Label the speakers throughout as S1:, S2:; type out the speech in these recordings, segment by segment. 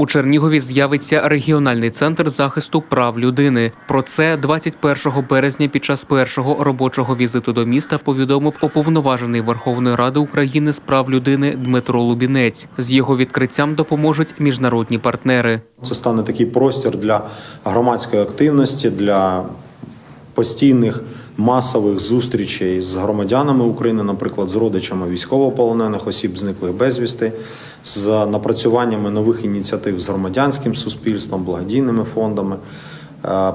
S1: У Чернігові з'явиться регіональний центр захисту прав людини. Про це 21 березня під час першого робочого візиту до міста повідомив уповноважений Верховної Ради України з прав людини Дмитро Лубінець. З його відкриттям допоможуть міжнародні партнери.
S2: Це стане такий простір для громадської активності, для постійних масових зустрічей з громадянами України, наприклад, з родичами військовополонених осіб, зниклих безвісти, з напрацюваннями нових ініціатив з громадянським суспільством, благодійними фондами,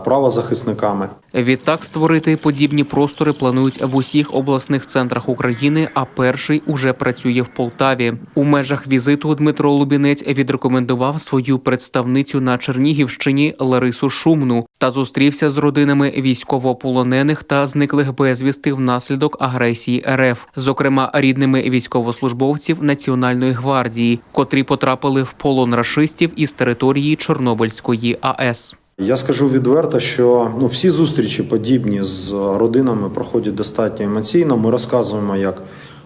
S2: правозахисниками.
S1: Відтак створити подібні простори планують в усіх обласних центрах України. А перший уже працює в Полтаві. У межах візиту Дмитро Лубінець відрекомендував свою представницю на Чернігівщині Ларису Шумну та зустрівся з родинами військовополонених та зниклих безвісти внаслідок агресії РФ, зокрема рідними військовослужбовців Національної гвардії, котрі потрапили в полон рашистів із території Чорнобильської АЕС.
S2: Я скажу відверто, що ну всі зустрічі подібні з родинами проходять достатньо емоційно. Ми розказуємо, як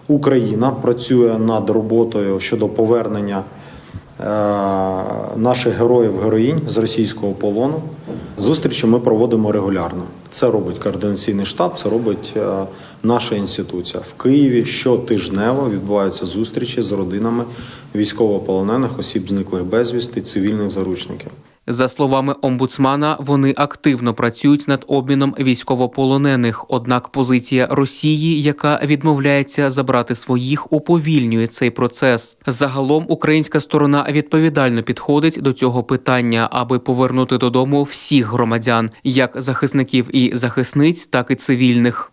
S2: Україна працює над роботою щодо повернення е, наших героїв героїнь з російського полону. Зустрічі ми проводимо регулярно. Це робить координаційний штаб, це робить е, наша інституція в Києві. Щотижнево відбуваються зустрічі з родинами військовополонених осіб, зниклих безвісти, цивільних заручників.
S1: За словами омбудсмана, вони активно працюють над обміном військовополонених. Однак позиція Росії, яка відмовляється забрати своїх, уповільнює цей процес. Загалом українська сторона відповідально підходить до цього питання, аби повернути додому всіх громадян, як захисників і захисниць, так і цивільних.